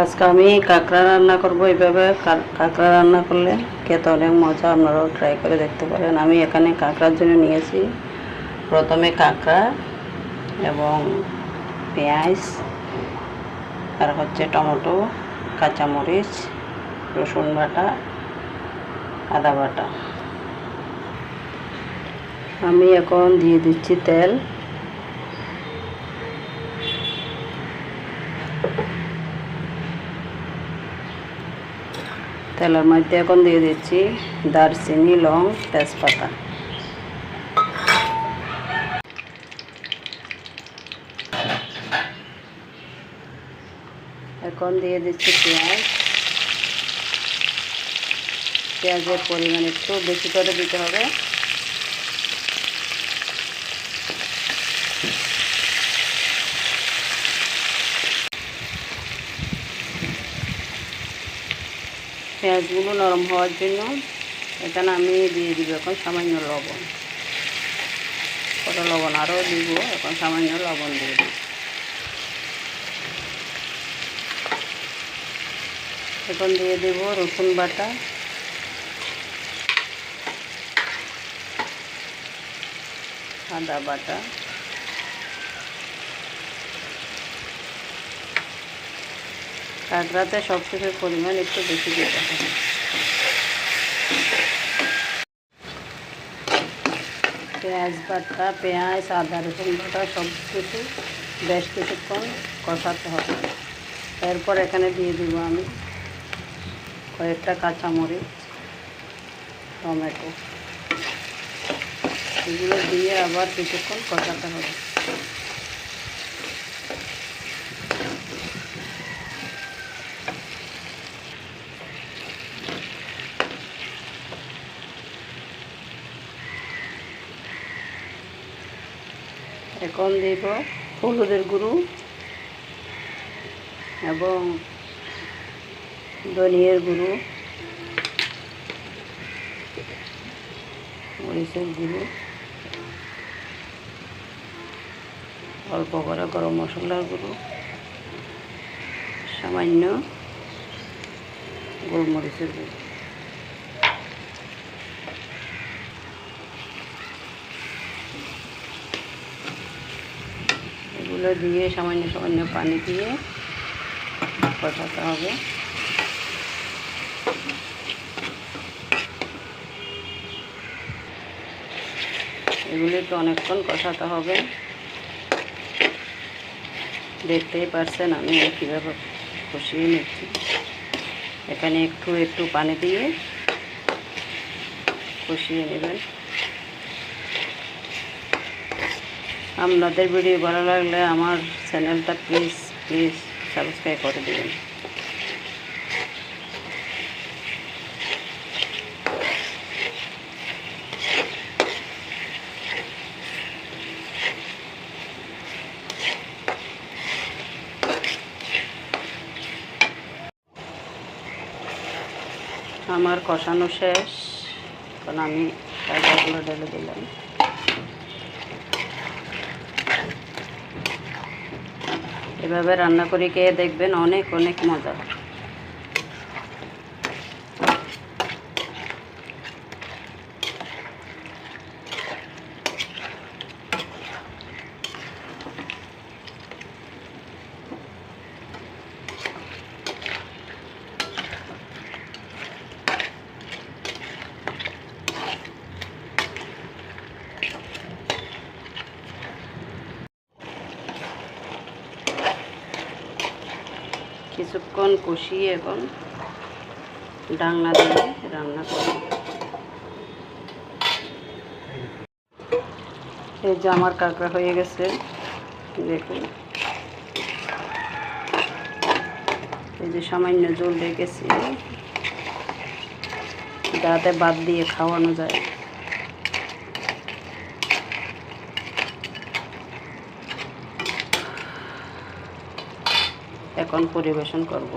আজকে আমি কাঁকড়া রান্না করব এইভাবে। কাঁকড়া রান্না করলে খেতে অনেক মজা, আপনারাও ট্রাই করে দেখতে পারেন। আমি এখানে কাঁকড়ার জন্য নিয়েছি। প্রথমে কাঁকড়া এবং পেঁয়াজ, আর হচ্ছে টমেটো, কাঁচামরিচ, রসুন বাটা, আদা বাটা। আমি এখন দিয়ে দিচ্ছি তেল। তেলের মধ্যে এখন দিয়ে দিচ্ছি দারচিনি, লং তেজপাতা। এখন দিয়ে দিচ্ছি পেঁয়াজ। পেঁয়াজের পরিমাণ একটু বেশি করে দিতে হবে। পেঁয়াজগুলো নরম হওয়ার জন্য এখানে আমি দিয়ে দিব এখন সামান্য লবণ। কত লবণ? আরও দিব। এখন সামান্য লবণ দিয়ে দিব। এখন দিয়ে দেব রসুন বাটা। আদা বাটা। কাঁকড়াতে সব কিছুর পরিমাণ একটু বেশি দিতে হবে। পেঁয়াজ বাটা, পেঁয়াজ, আদা, রসুন বাটা সব কিছু বেশ কিছুক্ষণ কষাতে হবে। এরপর এখানে দিয়ে দিব আমি কয়েকটা কাঁচামরিচ, টমেটো। এগুলো দিয়ে আবার কিছুক্ষণ কষাতে হবে। এখন দিব হলুদের গুঁড়ো এবং ধনিয়ার গুঁড়ো, মরিচের গুঁড়ো, অল্প করে গরম মশলার গুঁড়ো, সামান্য গোলমরিচের গুঁড়ো। এগুলো দিয়ে সামান্য সামান্য পানি দিয়ে কষাতে হবে। এগুলো একটু অনেকক্ষণ কষাতে হবে। দেখতেই পারছেন আমি কীভাবে কষিয়ে নিচ্ছি। এখানে একটু একটু পানি দিয়ে কষিয়ে নেবেন। আপনাদের ভিডিও ভালো লাগলে আমার চ্যানেলটা প্লিজ প্লিজ সাবস্ক্রাইব করে দেবেন। আমার কষানো শেষ। কারণ আমি টাইগারগুলো ঢেলে দিলাম। এভাবে রান্না করে খেয়ে দেখবেন অনেক অনেক মজা। কিছুক্ষণ কষিয়ে এবং ডাংনা দিয়ে রান্না করি। এই যে আমার কাঁকড়া হয়ে গেছে, দেখুন। এই যে সামান্য জল রেখেছি, যাতে বাদ দিয়ে খাওয়ানো যায়। এখন পরিবেশন করব।